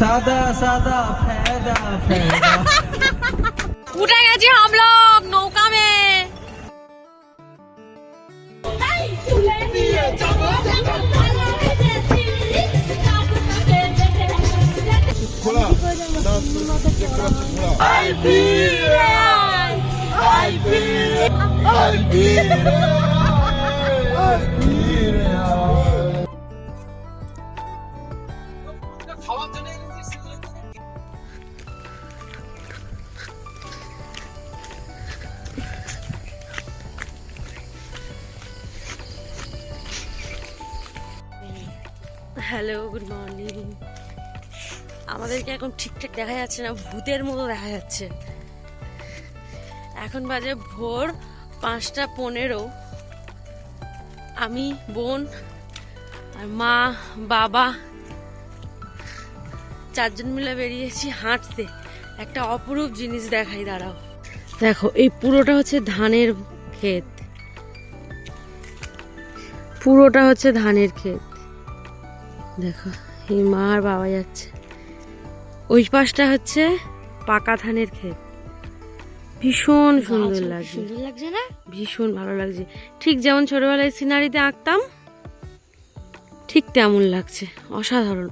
সাদা সাদা ফেদা ফেদা উঠে গেছি হাম লোক নৌকা মে I beat it! I beat it! I beat it! Hello, good morning. আমাদেরকে এখন ঠিকঠাক দেখা যাচ্ছে না, ভূতের মতো দেখা যাচ্ছে। এখন বাজে ভোর পাঁচটা পনেরো। আমি, বোন, আর মা, বাবা, চারজন মিলে বেরিয়েছি হাঁটতে। একটা অপরূপ জিনিস দেখাই, দাঁড়াও। দেখো, এই পুরোটা হচ্ছে ধানের ক্ষেত। পুরোটা হচ্ছে ধানের ক্ষেত। দেখো এই মা আর বাবা যাচ্ছে। ওই পাশটা হচ্ছে পাকা ধানের ক্ষেত। ভীষণ সুন্দর লাগছে। সুন্দর লাগছে না? ভীষণ ভালো লাগছে। ঠিক যেমন ছোটবেলায় সিনারিতে আঁকতাম ঠিক তেমন লাগছে। অসাধারণ।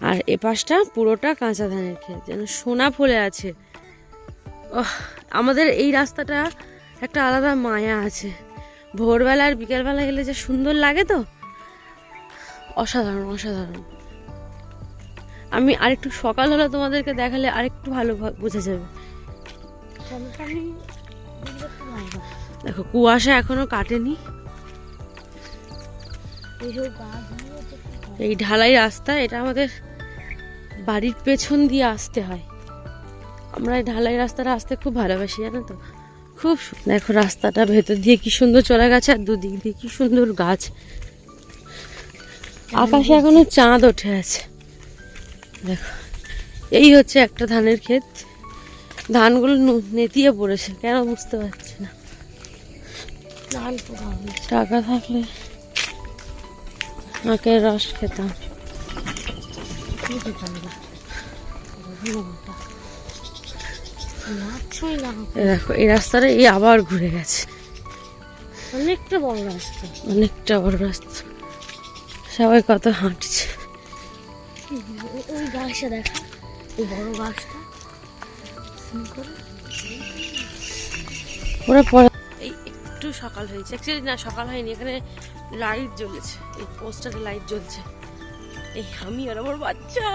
আর এ পাশটা পুরোটা কাঁচা ধানের ক্ষেত যেন সোনা ফলে আছে। ওহ, আমাদের এই রাস্তাটা একটা আলাদা মায়া আছে। ভোরবেলা আর বিকেলবেলা গেলে যে সুন্দর লাগে তো। অসাধারণ অসাধারণ আমি আরেকটু সকাল হলে তোমাদেরকে দেখালে আরেকটু ভালো বোঝা যাবে। দেখো, কুয়াশা এখনও কাটেনি। এই ঢালাই রাস্তা, এটা আমাদের বাড়ির পেছন দিয়ে আসতে হয় আমরা এই ঢালাই রাস্তাটা আসতে খুব ভালোবাসি, জানো তো খুব দেখো, রাস্তাটা ভেতর দিয়ে কি সুন্দর চলে গেছে আর দুদিক দিয়ে কি সুন্দর গাছ আকাশে এখনও চাঁদ ওঠে আছে। দেখো এই হচ্ছে একটা ধানের ক্ষেত। ধানগুলো নেতিয়ে পড়েছে কেন বুঝতে পারছি না। টাকা থাকলে আখের রস খেতাম। দেখো এই রাস্তাটা এই আবার ঘুরে গেছে। অনেকটা বড় রাস্তা। অনেকটা বড় রাস্তা। সবাই কত হাঁটছে। ওই গাছটা দেখা ওই বড় গাছটা। ওরা পরে এই একটু সকাল হয়েছে। অ্যাকচুয়ালি না সকাল হয়নি এখানে লাইট জ্বলেছে। এই পোস্টারে লাইট জ্বলছে। এই আমি আর আমার বাচ্চা।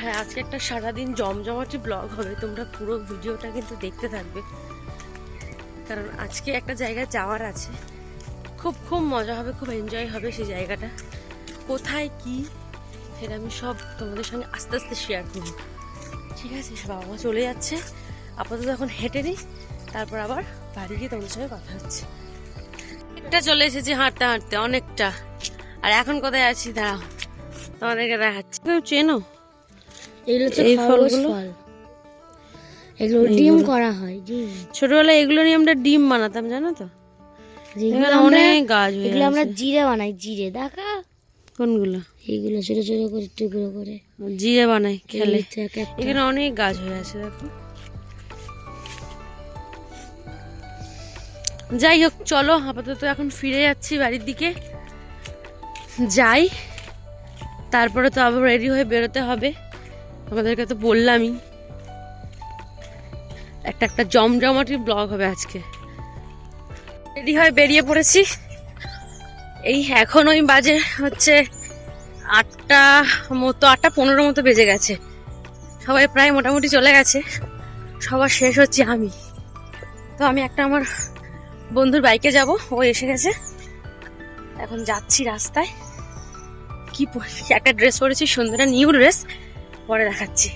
হ্যাঁ আজকে একটা সারাদিন জমজমাটি ব্লগ হবে, তোমরা পুরো ভিডিওটা কিন্তু দেখতে থাকবে। কারণ আজকে একটা জায়গায় যাওয়ার আছে। খুব খুব মজা হবে, খুব এনজয় হবে সেই জায়গাটা। কোথায় কি, সেটা আমি সব তোমাদের সঙ্গে আস্তে আস্তে শেয়ার করব। ঠিক আছে বাবা মা চলে যাচ্ছে। আপাতত এখন হেঁটে নিই, তারপর আবার বাড়ি গিয়ে তোমাদের সঙ্গে কথা হচ্ছে। একটা চলে এসেছি হাঁটতে হাঁটতে, অনেকটা। আর এখন কোথায় আছি, দাঁড়াও, তোমাদেরকে দেখাচ্ছি। কেউ চেনো? এগুলো হচ্ছে এই ফলগুলো? এগুলো ডিম করা হয় ডিম ছোটবেলায় এগুলো নিয়ে আমরা ডিম বানাতাম জানো তো? এখানে অনেক গাছ হয়ে এগুলো আমরা জিরে বানাই জিরে দেখা? কোনগুলো? এইগুলো ছোট ছোট করে টুকরো করে। জিরে বানাই খেলে। এখানে অনেক গাছ হয়ে আছে দেখো। যাই হোক চলো আপাতত এখন ফিরে যাচ্ছি বাড়ির দিকে। যাই তারপরে তো আবার রেডি হয়ে বেরোতে হবে। আমাদেরকে তো বললামই। একটা একটা জমজমাটি ব্লগ হবে আজকে। রেডি হয়ে বেরিয়ে পড়েছি। এই এখন ওই বাজে হচ্ছে আটটা মতো, আটটা পনেরো মতো বেজে গেছে। সবাই প্রায় মোটামুটি চলে গেছে। সবার শেষ হচ্ছে আমি। তো আমি একটা আমার বন্ধুর বাইকে যাব, ও এসে গেছে। এখন যাচ্ছি রাস্তায়। কি একটা ড্রেস পরেছি, সুন্দর নিউ ড্রেস পরে দেখাচ্ছি।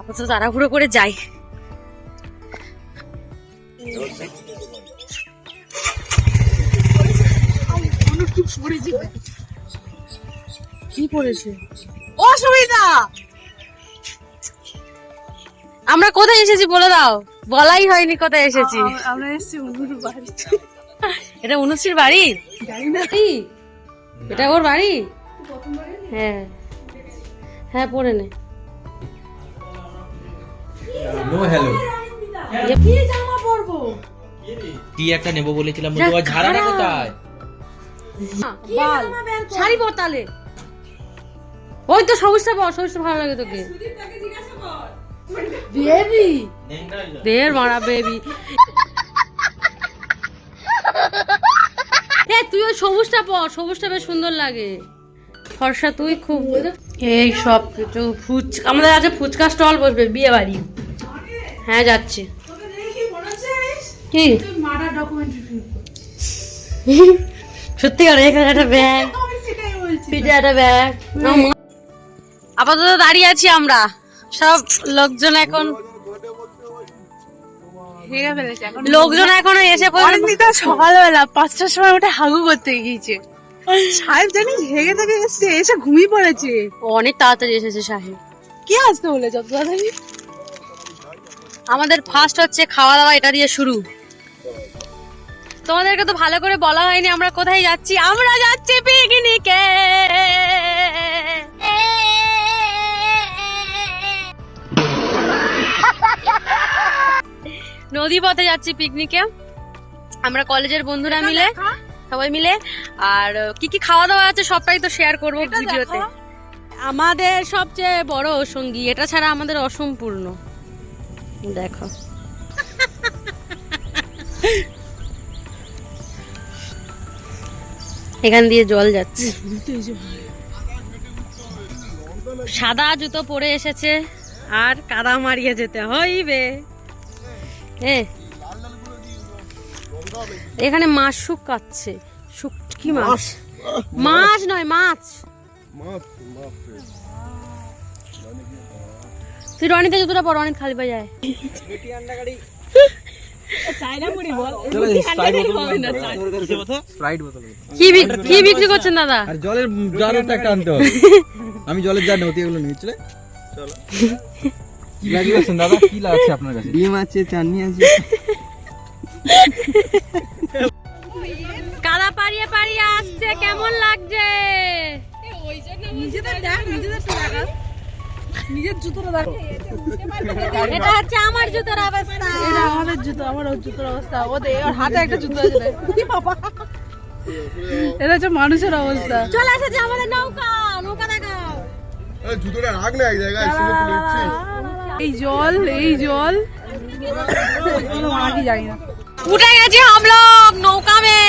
আপাতত তাড়াহুড়ো করে যাই। কি পড়েছে অসুবিধা! আমরা কোথায় এসেছি বলে দাও? বলাই হয়নি কোথায় এসেছি। আমরা এসেছি উনুর বাড়িতে। এটা অনুশ্রীর বাড়ি? কি? এটা ওর বাড়ি? হ্যাঁ। হ্যাঁ পড়ে নে। নো হ্যালো কি জামা পরবো? কি একটা নেব বলেছিলাম তোমার ঝাড়াটা কোথায়? বাল। শাড়ি পর তাহলে। ওই তো সবুজটা পর সবুজটা ভালো লাগে তোকে। বেবি দের মারা বেবি এ তুই ওই সবুজটা পর সবুজটা বেশ সুন্দর লাগে। ফর্সা তুই খুব এই সব কিছু ফুচকা আমাদের আছে ফুচকা স্টল বসবে বিয়ে বাড়ি। হ্যাঁ যাচ্ছে। কি? সত্যি করে এখানে একটা ব্যাগ পিঠে একটা ব্যাগ আপাতত দাঁড়িয়ে আছি আমরা। সব লোকজন এখন লোকজন এখনও এসে সকালবেলা পাঁচটার সময় উঠে হাগু করতে গিয়েছে। সাহেব জানিস হেগে থেকে এসছে এসে ঘুমিয়ে পড়েছে। অনেক তাড়াতাড়ি এসেছে সাহেব। কে আসতে বলে যত তাড়াতাড়ি? আমাদের ফার্স্ট হচ্ছে খাওয়া দাওয়া এটা দিয়ে শুরু। তোমাদেরকে তো ভালো করে বলা হয়নি আমরা কোথায় যাচ্ছি? আমরা যাচ্ছি পিকনিকে। নদী পথে যাচ্ছি পিকনিকে। আমরা কলেজের বন্ধুরা মিলে। সবাই মিলে। আর কি কি খাওয়া দাওয়া আছে সবটাই তো শেয়ার করব ভিডিওতে। আমাদের সবচেয়ে বড় সঙ্গী এটা ছাড়া আমাদের অসম্পূর্ণ। দেখো। এখান দিয়ে জল যাচ্ছে। সাদা জুতো পরে এসেছে আর কাদা মারিয়ে যেতে হইবে। এ এখানে মাছ শুকাচ্ছে। শুক কি মাছ? মাছ নয় মাছ। তুই রনিতে জুতোটা পর অনেক খালি পাই যায়। কি বিক- কি বিক্রি করছেন দাদা? জলের জারও একটা আনতে হবে। আমি জলের জার নতি এগুলো নিয়ে চলে। চলো। কি লাগিয়েছেন দাদা কি লাগছে আপনার কাছে? ডিম আছে চাটনি আছে। কাদা পাড়িয়ে পাড়িয়ে আসছে কেমন লাগছে? নিজেদের দেখ নিজেদের তো নিজের জুতোটা দেখ। এটা হচ্ছে আমার জুতোর অবস্থা। এটা আমাদের জুতো আমার ওর জুতোর অবস্থা। ওর হাতে একটা জুতো আছে কি বাবা। এটা হচ্ছে মানুষের অবস্থা। চলে এসেছে আমাদের নৌকা নৌকা দেখাও। জুতোটা রাখ না এক জায়গায় এই জল এই জল। মাটি জানি না। উঠে গেছি हम लोग নৌকা মে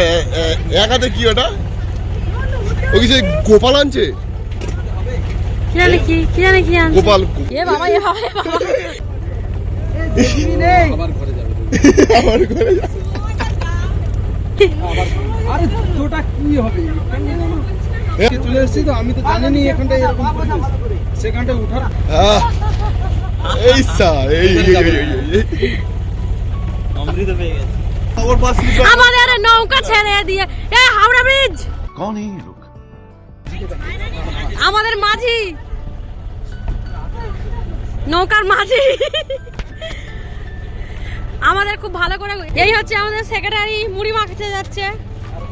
এ- এ- এক হাতে কি ওটা ও কি সেই গোপাল আনছে কি জানি কি কি জানি কি আনছে গোপাল এ বাবা এ বাবা এ বাবা আবার ঘরে যাবে আমার ঘরে যা। আরে জুতোটা কি হবে এ, চলে এসেছি তো আমি তো জানিনি এখানটায় এরকম এই এই অমৃত পেয়ে গেছে। আমাদের নৌকা ছেড়ে দিয়ে। হাওড়া ব্রিজ! কোন এই লোক? আমাদের মাঝি! নৌকার মাঝি! আমাদের খুব ভালো করে এই হচ্ছে আমাদের সেক্রেটারি মুড়ি মাখতে যাচ্ছে।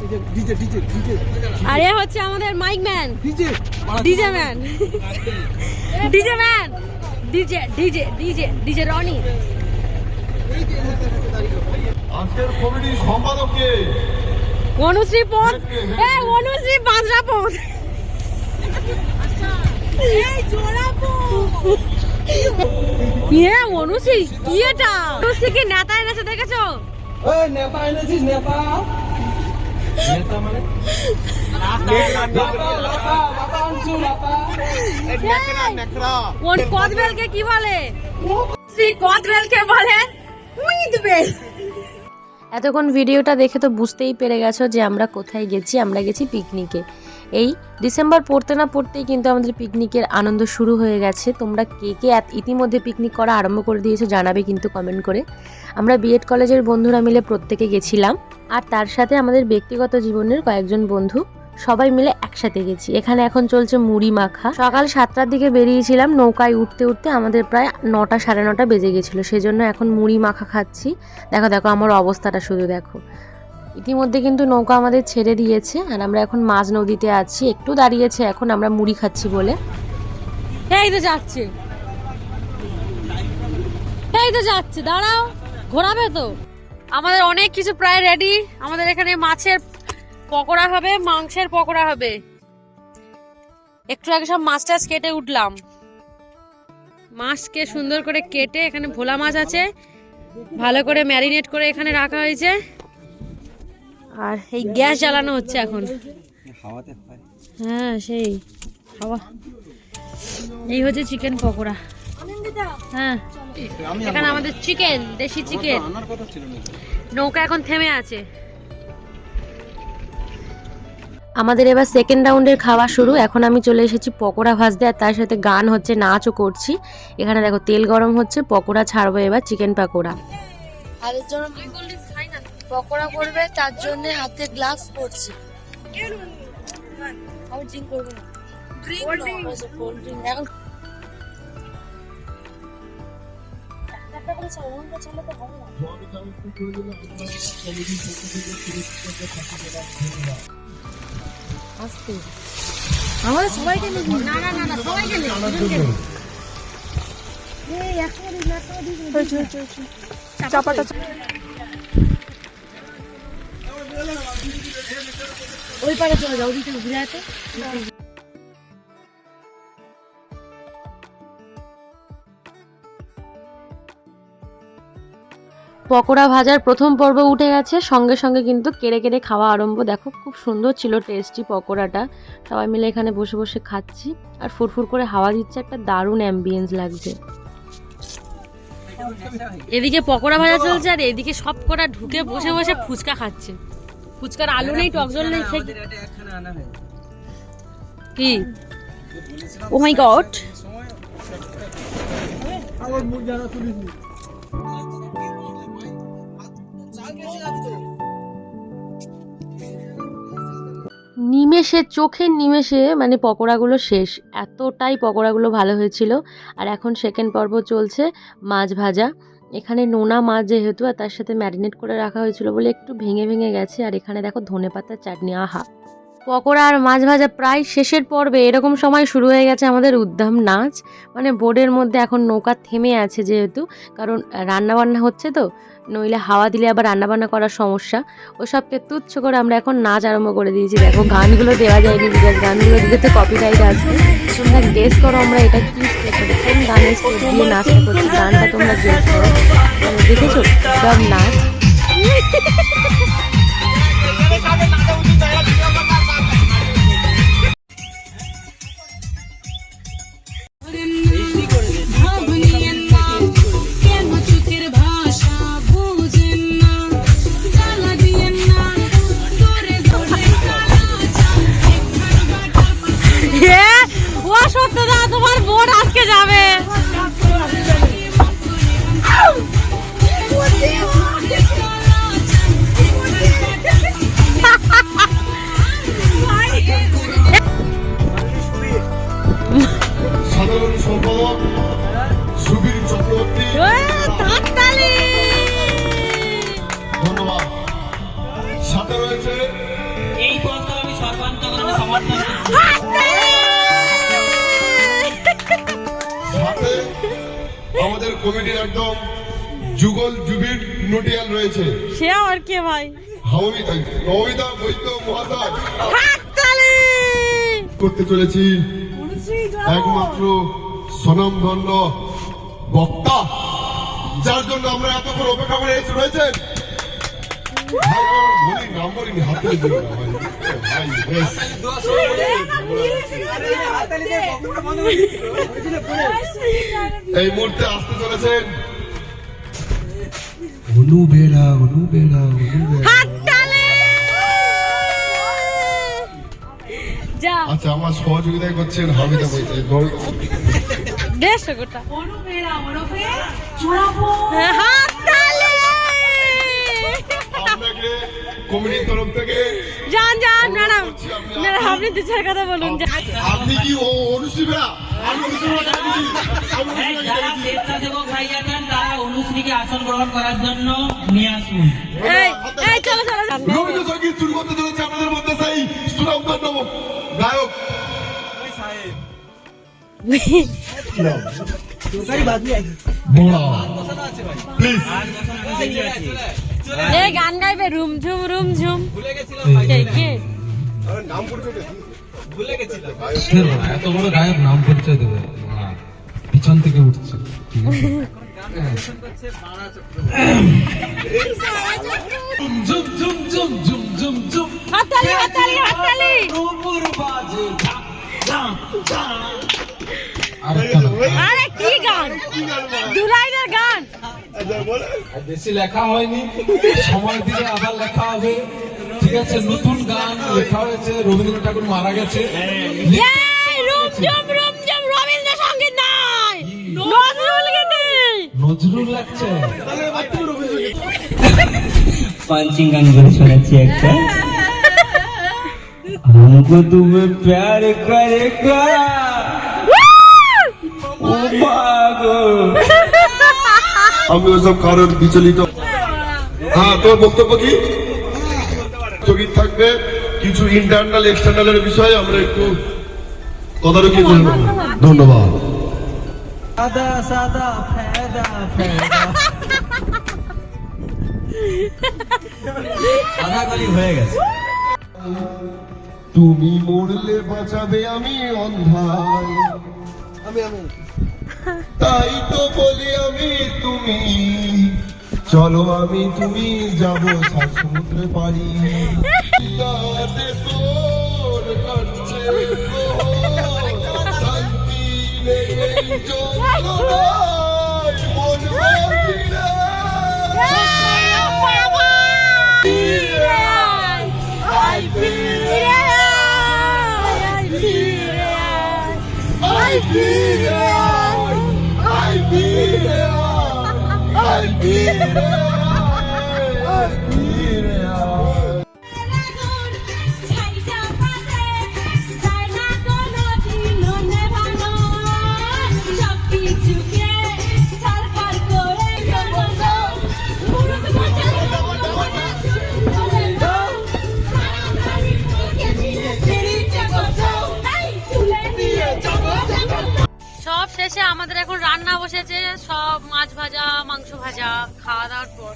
ডিজে ডিজে ডিজে আর হচ্ছে আমাদের mike man DJ DJ man DJ man DJ DJ DJ DJ Roni আজকের কমিটি সম্পাদক কে অনুশ্রী পথ এ অনুশ্রী বাজরা পথ ইয়ে অনুশ্রী? কি এটা? অনুশ্রী কি নেতা এনেছে দেখেছ? ওই নেপা এনেছিস নেপা কি বলে? শ্রী বলে এতক্ষণ ভিডিওটা দেখে তো বুঝতেই পেরে গেছো যে আমরা কোথায় গেছি, আমরা গেছি পিকনিকে। এই ডিসেম্বর পড়তে না পড়তেই কিন্তু আমাদের পিকনিকের আনন্দ শুরু হয়ে গেছে। তোমরা কে কে ইতিমধ্যে পিকনিক করা আরম্ভ করে দিয়েছ জানাবে কিন্তু কমেন্ট করে। আমরা বিএড কলেজের বন্ধুরা মিলে প্রত্যেকে গেছিলাম আর তার সাথে আমাদের ব্যক্তিগত জীবনের কয়েকজন বন্ধু সবাই মিলে একসাথে গেছি। এখানে এখন চলছে মুড়ি মাখা। সকাল সাতটার দিকে বেরিয়েছিলাম, নৌকায় উঠতে উঠতে আমাদের প্রায় নটা, সাড়ে নটা বেজে গেছিল। সেজন্য এখন মুড়ি মাখা খাচ্ছি। দেখো দেখো, আমার অবস্থাটা শুধু দেখো। ইতিমধ্যে কিন্তু নৌকা আমাদের ছেড়ে দিয়েছে, আর আমরা এখন মাঝ নদীতে আছি। একটু দাঁড়িয়েছে, এখন আমরা মুড়ি খাচ্ছি বলে। এই তো যাচ্ছে। এই তো যাচ্ছে, দাঁড়াও, ঘোরাবে তো। আমাদের অনেক কিছু প্রায় রেডি আমাদের এখানে মাছের পকোড়া হবে, মাংসের পকোড়া হবে। একটু আগে সব মাছ টাছ কেটে উঠলাম। মাছকে সুন্দর করে কেটে এখানে ভোলা মাছ আছে। ভালো করে ম্যারিনেট করে এখানে রাখা হয়েছে। আর এই গ্যাস জ্বালানো হচ্ছে এখন। হ্যাঁ। সেই খাওয়া এই হচ্ছে চিকেন পকোড়া। হ্যাঁ এখানে আমাদের চিকেন দেশি চিকেন আনার কথা ছিল না নৌকা এখন থেমে আছে। আমাদের এবার সেকেন্ড রাউন্ডের খাওয়া শুরু। এখন আমি চলে এসেছি পকোড়া ভাজতে আর তার সাথে গান হচ্ছে নাচও করছি। এখানে দেখো তেল গরম হচ্ছে পকোড়া ছাড়বো এবার চিকেন পকোড়া। আর পকোড়া করবে তার জন্য হাতে গ্লাভস পরছি। আমি ড্রিঙ্ক করব না। কোল্ড ড্রিঙ্ক এখন আস্তে। আমাদের সবাইকে নিবি না সবাইকে নিবি চাপাটা ওই পারে চলে যাও, ওদিকে ঘুরে আছে পকোড়া ভাজার প্রথম পর্ব উঠে গেছে, সঙ্গে সঙ্গে কিন্তু কেড়ে কেড়ে খাওয়া আরম্ভ। দেখো, খুব সুন্দর ছিল টেস্টি পকোড়াটা। সবাই মিলে এখানে বসে বসে খাচ্ছি, আর ফুরফুর করে হাওয়া দিচ্ছে, একটা দারুণ অ্যাম্বিয়েন্স লাগছে। এদিকে পকোড়া ভাজা চলছে, আর এদিকে সব কটা ঢুকে বসে বসে ফুচকা খাচ্ছে। ফুচকার আলু নেই টক জল নেই কি? Oh my god. নিমেষে চোখের নিমেষে মানে পকোড়াগুলো শেষ। এতটাই পকোড়াগুলো ভালো হয়েছিল। আর এখন সেকেন্ড পর্ব চলছে মাছ ভাজা। এখানে নোনা মাছ যেহেতু, আর তার সাথে ম্যারিনেট করে রাখা হয়েছিল বলে একটু ভেঙে ভেঙে গেছে, আর এখানে দেখো ধনে পাতার চাটনি, আহা। পকোড়া আর মাছ ভাজা প্রায় শেষের পর্বে, এরকম সময় শুরু হয়ে গেছে আমাদের উদ্দাম নাচ। মানে বোর্ডের মধ্যে এখন নৌকা থেমে আছে যেহেতু, কারণ রান্না বান্না হচ্ছে তো নইলে হাওয়া দিলে আবার রান্নাবান্না করার সমস্যা। ওসবকে তুচ্ছ করে আমরা এখন নাচ আরম্ভ করে দিয়েছি। দেখো, গানগুলো দেওয়া যায়নি বিকজ গানগুলো দিতে তো কপিরাইট আসবে তোমরা গেস করো আমরা এটা কি কোন গানের স্টেপ দিয়ে নাচটা করছি? গানটা তোমরা গেস করো। দেখেছ? সব নাচ। ও সত্য দা তোমার বোন আজকে যাবে করতে চলেছি। একমাত্র স্বনামধন্য বক্তা যার জন্য আমরা এতক্ষণ অপেক্ষা করে এসে রয়েছেন। এই মুহূর্তে আসতে চলেছেন। অনুবেরা অনুবেরা অনুবেরা। যা। আচ্ছা আমার সহযোগিতা করছেন হামিদা গৌর- দেড়শো গোটা। কমিটির তরফ থেকে যান যান ম্যাডাম। আপনি দু চার কথা বলুন। আপনি কি ও অনুশীলরা আমি অনুশীলরা ডাকিনি আমি এই যারা স্বেচ্ছাসেবক ভাই আছেন তারা অনুশ্রীকে আসন গ্রহণ করার জন্য নিয়ে আসুন। এই এই চলো চলো রবীন্দ্রসঙ্গীত শুরু করতে চলেছে আপনাদের মধ্যে সেই সুনামধন্য গায়ক। গান গাইবে রুম ঝুম রুম ঝুম কে? কে নাম পরিচয় এত বড় গায়ক নাম পরিচয় দেবে। পিছন থেকে উঠছে। ঝুম ঝুম ঝুম ঝুম ঝুম ঝুম হাততালি হাততালি হাততালি। নুপুর বাজে ঝাক, ঝাক, ঝাক। আরেকটা না। আরে কি গান? দু গান। বেশি লেখা হয়নি। সময় দিলে আবার লেখা হবে। ঠিক আছে নতুন গান লেখা হয়েছে রবীন্দ্রনাথ ঠাকুর মারা গেছে এই রুম ঝুম রুম ঝুম রবীন্দ্রসঙ্গীত নাই নজরুল গীতি নজরুল লাগছে পাঞ্চিং গান করে শোনাচ্ছি একটা हमको तुम्हें प्यार करेगा ओ भागो আমি ওসব কারণ বিচলিত হ্যাঁ তোমার বক্তব্য কি স্থগিত থাকবে। কিছু ইন্টারনাল এক্সটার্নালের বিষয়ে আমরা একটু তদারকি করে নেব। ধন্যবাদ। সাদা সাদা ফেদা ফেদা। আধাকালি হয়ে গেছে। তুমি মরলে বাঁচাবে আমি অন্ধায় আমি আমি। তাই তো বলি আমি তুমি। চলো আমি তুমি যাব সমুদ্রে পারি শান্তি শেষে আমাদের এখন রান্না বসেছে সব মাছ ভাজা মাংস ভাজা খাওয়া দাওয়ার পর।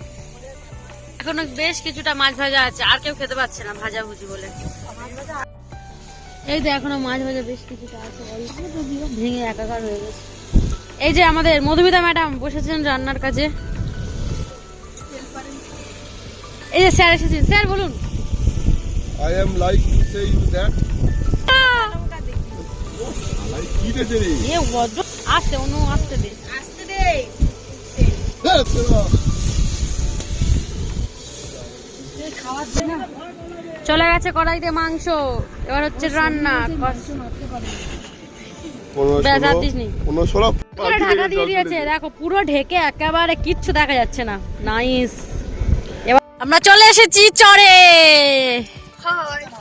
এখনও বেশ কিছুটা মাছ ভাজা আছে আর কেউ খেতে পারছে না ভাজা ভুজি বলে। এই তো এখনও মাছ ভাজা বেশ কিছুটা আছে যদিও ভেঙে একাকার হয়ে গেছে। এই যে আমাদের মধুমিতা ম্যাডাম বসেছেন রান্নার কাজে। এই যে স্যার এসেছেন স্যার বলুন। I am like to say you that. কি রে রে? এ ভদ্র আসতে অন্য আসতে দে। That's enough. চলে। গেছে কড়াইতে মাংস। এবার হচ্ছে রান্না। ঢাকা দিয়ে দিয়েছে। দেখো পুরো ঢেকে একেবারে কিচ্ছু দেখা যাচ্ছে না। নাইস। এবার আমরা চলে এসেছি চরে।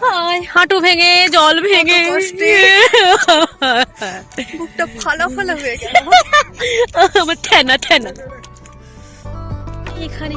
হাই হাঁটু ভেঙে জল ভেঙে। বুকটা ফালা ফালা হয়ে গেল। আমার ঠেনা ঠেনা। এখানে